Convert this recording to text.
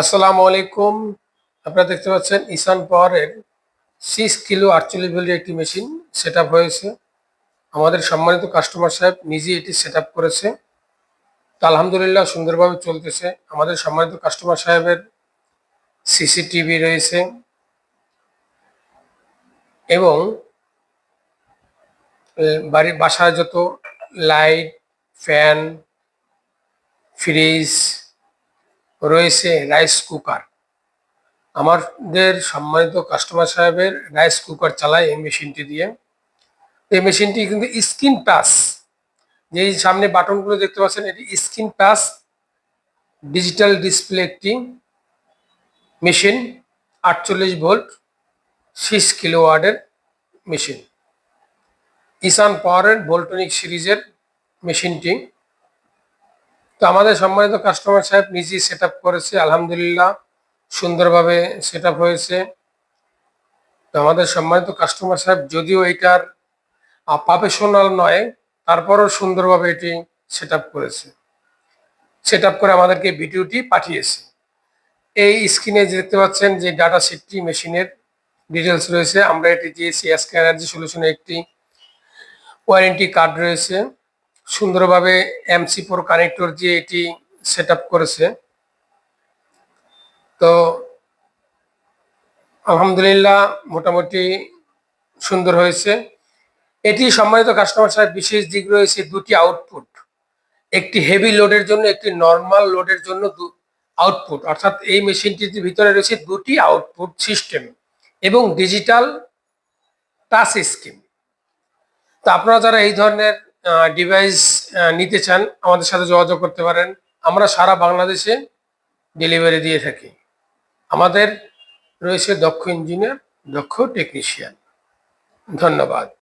আসসালামু আলাইকুম। আপনারা দেখতে পাচ্ছেন ইসান পাওয়ারের সিক্স কিলো আটচল্লিশ ভোল্টের একটি মেশিন সেট হয়েছে। আমাদের সম্মানিত কাস্টমার সাহেব নিজে এটি সেট করেছে। তো আলহামদুলিল্লাহ সুন্দরভাবে চলতেছে। আমাদের সম্মানিত কাস্টমার সাহেবের সিসিটিভি রয়েছে। এবং বাড়ির বাসায় যত লাইট ফ্যান ফ্রিজ রয়েছে রাইস কুকার। আমাদের সম্মানিত কাস্টমার সাহেবের রাইস কুকার চালায় এই মেশিনটি দিয়ে। এই মেশিনটি কিন্তু স্ক্রিন টাচ যে সামনে বাটনগুলো দেখতে পাচ্ছেন, এটি স্ক্রিন টাচ ডিজিটাল ডিসপ্লে একটি মেশিন, আটচল্লিশ ভোল্ট সিক্স কিলো ওয়ার্ডের মেশিন। ইসান পাওয়ারের ভোল্টনিক সিরিজের মেশিনটি তো আমাদের সম্মানিত কাস্টমার সাহেব নিজেই সেট করেছে, আলহামদুলিল্লাহ, সুন্দরভাবে সেট হয়েছে। তো আমাদের সম্মানিত কাস্টমার সাহেব যদিও এটার প্রফেশনাল নয়, তারপরও সুন্দরভাবে এটি সেট করেছে। সেট করে আমাদেরকে ভিডিওটি পাঠিয়েছে। এই স্ক্রিনে যে দেখতে পাচ্ছেন যে ডাটা সিটটি মেশিনের ডিটেলস রয়েছে, আমরা এটি দিয়েছি এসকে এনার্জি সলিউশনে একটি ওয়ারেন্টি কার্ড রয়েছে। সুন্দরভাবে এমসি ফোর কানেক্টর দিয়ে এটি সেট করেছে। তো আলহামদুলিল্লাহ মোটামুটি সুন্দর হয়েছে। এটি সম্মানিত কাস্টমার সাহেব, বিশেষ দিক রয়েছে দুটি আউটপুট একটি হেভি লোডের জন্য, একটি নর্মাল লোডের জন্য আউটপুট অর্থাৎ এই মেশিনটির ভিতরে রয়েছে দুটি আউটপুট সিস্টেম এবং ডিজিটাল টাচ স্ক্রিন তো আপনারা যারা এই ধরনের ডিভাইস নিতে চান, আমাদের সাথে যোগাযোগ করতে পারেন। আমরা সারা বাংলাদেশে ডেলিভারি দিয়ে থাকি। আমাদের রয়েছে দক্ষ ইঞ্জিনিয়ার দক্ষ টেকনিশিয়ান ধন্যবাদ।